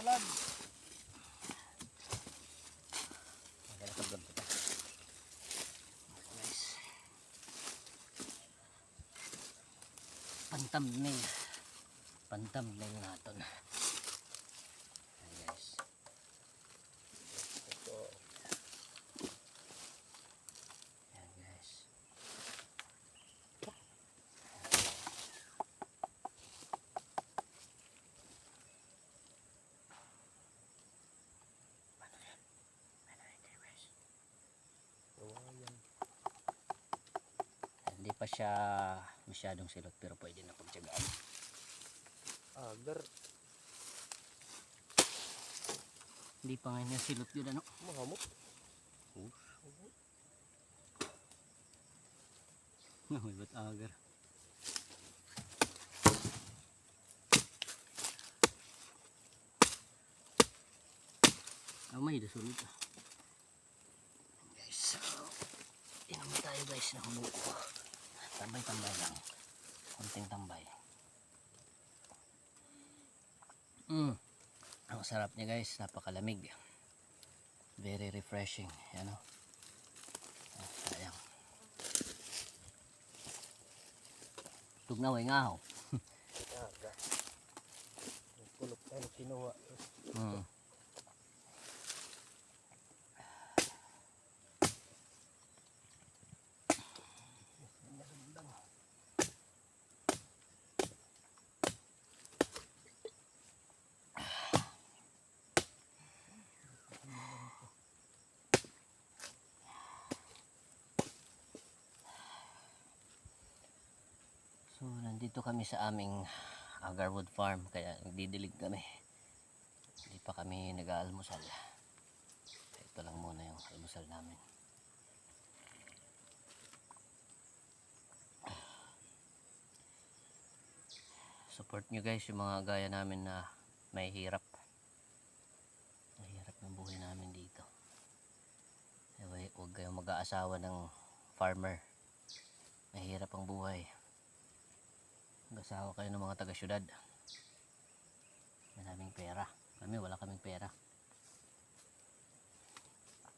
salad. Kaya nakagod ito. Guys. Natin guys. Ito. Ayan guys. Ano yan? Ano yan guys? Kawayan. Hindi pa siya masyadong silot pero pwede na pagtsagaan. Agar. Hindi pa nga niya silot yun ano. Mahamot. Nahoy ba't agar? Ah, may dasulot ah. Guys, so, inom tayo guys ng buko. Tambay-tambay lang. Konting tambay. Mm. Ang sarap niya guys, napakalamig. Very refreshing. Yan o. Ah, sayang. Tugnaw ay ngahaw. Agar. Ang kulok tayo kinuha. Mm. So, nandito kami sa aming Agarwood Farm kaya nagdidilig kami. Hindi pa kami nag-aalmusal. Ito lang muna yung almusal namin. Support nyo guys yung mga gaya namin na may hirap. Mahirap ng buhay namin dito. Huwag kayong mag-aasawa ng farmer. Mahirap ang buhay. Mag-asawa kayo ng mga taga-syudad. Maraming pera. Kami wala kaming pera.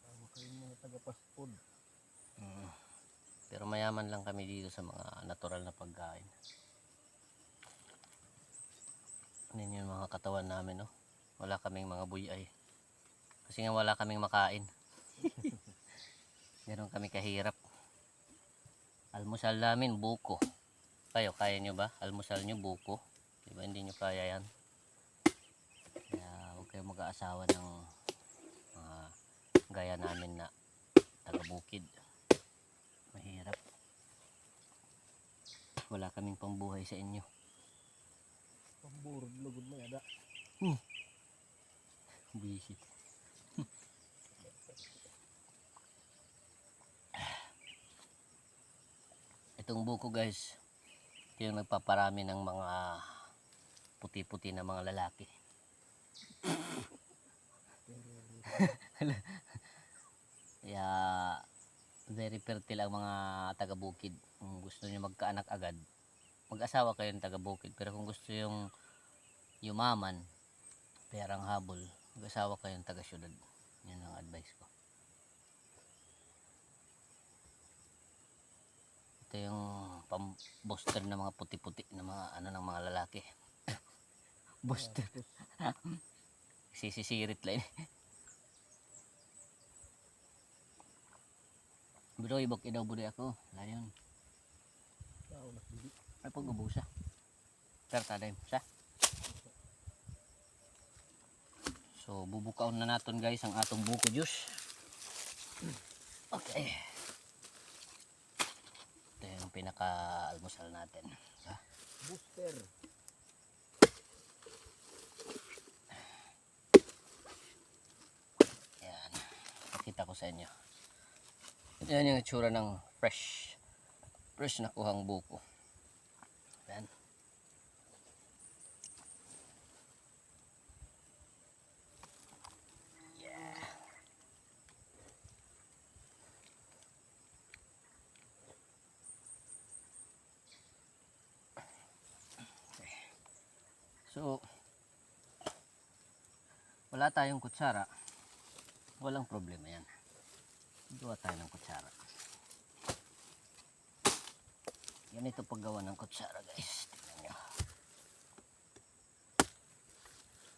Tama kayo mga taga-paspod. Mm. Pero mayaman lang kami dito sa mga natural na pagkain. Ano yung mga katawan namin, no? Wala kaming mga buyay. Kasi nga wala kaming makain. Meron kami kahirap. Almusal namin, buko. Kayo, kaya nyo ba? Almusal nyo, buko. Di ba hindi nyo kaya yan? Kaya huwag kayong mag-aasawa ng mga gaya namin na taga-bukid mahirap wala kaming pambuhay sa inyo Pamburod lugod mo yada. busy itong buko guys yung nagpaparami ng mga puti-puti na mga lalaki. Kaya very fertile ang mga taga-bukid. Kung gusto niyo magkaanak agad mag-asawa kayo ng taga-bukid. Pero kung gusto yung yumaman perang habol mag-asawa kayo ng taga-syudad. Yun ang advice ko ito yung pam-booster ng mga puti-puti na mga ano ng mga lalaki booster sisisirit lang Bro, ibok idaw budi ako. Layon. Na. Ay pag ubusa. Pero taday mo sa. So bubukaon na naton guys ang atong buko juice. Okay. Ito yung pinaka almusal natin. Ha? Booster. Yan. Pakita ko sa inyo. Yan yung itsura ng fresh. Fresh na kuhang buko. So, wala tayong kutsara, walang problema yan. Gawa tayo ng kutsara. Ganito paggawa ng kutsara guys. Tingnan nyo.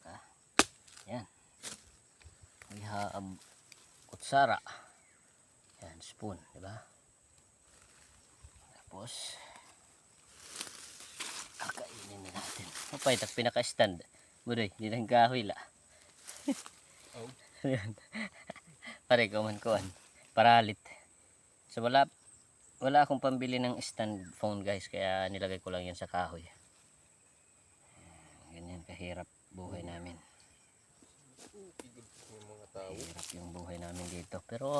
Ah, yan. We have kutsara. Yan, spoon, di ba? Tapos, kakainin Kapay, tak pinaka-stand. Budoy, di lang kahoy la. Oh. Pare, kuman kuhan. Paralit. So wala, wala akong pambili ng stand phone guys, kaya nilagay ko lang yan sa kahoy. Ganyan kahirap buhay namin. Hirap yung buhay namin dito. Pero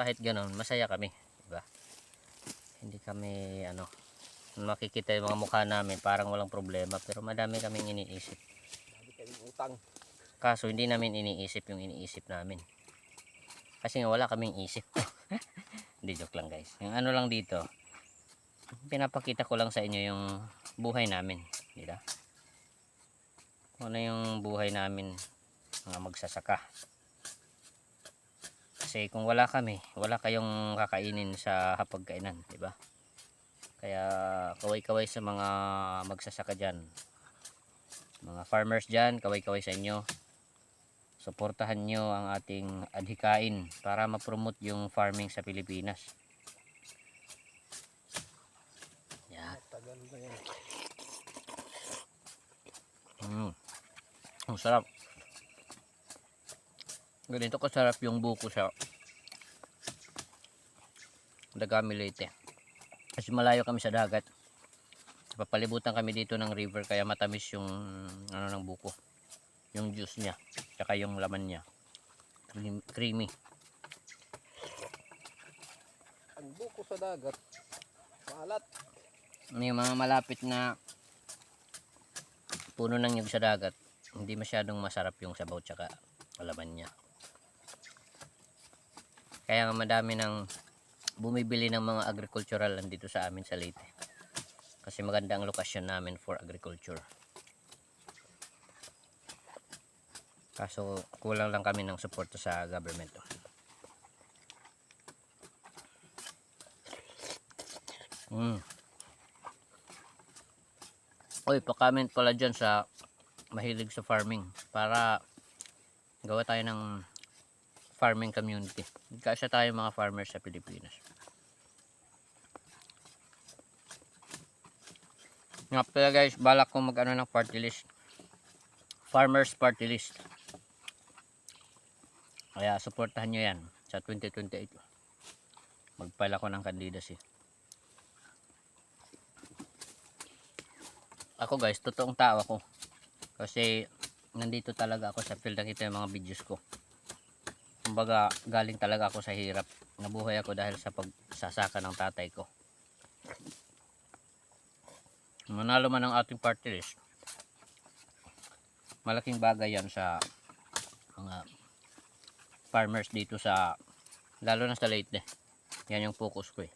kahit ganun, masaya kami. Diba? Hindi kami, ano, makikita yung mga mukha namin, parang walang problema. Pero madami kaming iniisip. Utang. Kaso hindi namin iniisip yung iniisip namin. Kasi nga wala kaming isip. Hindi joke lang guys. Yung ano lang dito, pinapakita ko lang sa inyo yung buhay namin. Di ba? Kung ano yung buhay namin mga magsasaka. Kasi kung wala kami, wala kayong kakainin sa hapagkainan, di ba? Kaya kaway-kaway sa mga magsasaka dyan. Mga farmers dyan, kaway-kaway sa inyo suportahan nyo ang ating adhikain para ma-promote yung farming sa Pilipinas. Yan. Mm. Ang sarap. Ganito kasarap yung buko sa Dagami Leyte. Kasi malayo kami sa dagat. Papalibutan kami dito ng river kaya matamis yung ano ng buko. Yung juice niya. Tsaka yung laman niya. Cream- Creamy. Ang buko sa dagat. Maalat. Yung mga malapit na puno ng nyug sa dagat, hindi masyadong masarap yung sabaw tsaka laman niya. Kaya nga madami ng bumibili ng mga agricultural dito sa amin sa Leyte. Kasi maganda ang lokasyon namin for agriculture. Kaso kulang lang kami ng suporta sa government. Mm. Oy, pa-comment pala dyan sa mahilig sa farming para gawa tayo ng farming community. Kasi tayo mga farmers sa Pilipinas. Nga pala guys, balak ko mag ano ng party list. Farmers party list. Kaya supportahan nyo yan sa 2028. Magpala ko ng candidacy. Ako guys, totoong tao ako. Kasi nandito talaga ako sa field nakita yung mga videos ko. Kumbaga, galing talaga ako sa hirap. Nabuhay ako dahil sa pagsasaka ng tatay ko. Manalo man ang ating party list. Malaking bagay yan sa mga farmers dito sa lalo na sa Leyte. Yan yung focus ko eh.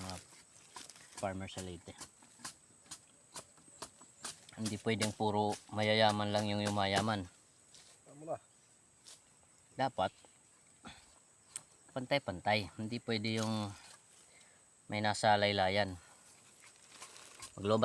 Mga farmers sa Leyte. Hindi pwedeng puro mayayaman lang yung yumayaman. Dapat pantay-pantay. Hindi pwede yung may nasa laylayan. Maglobat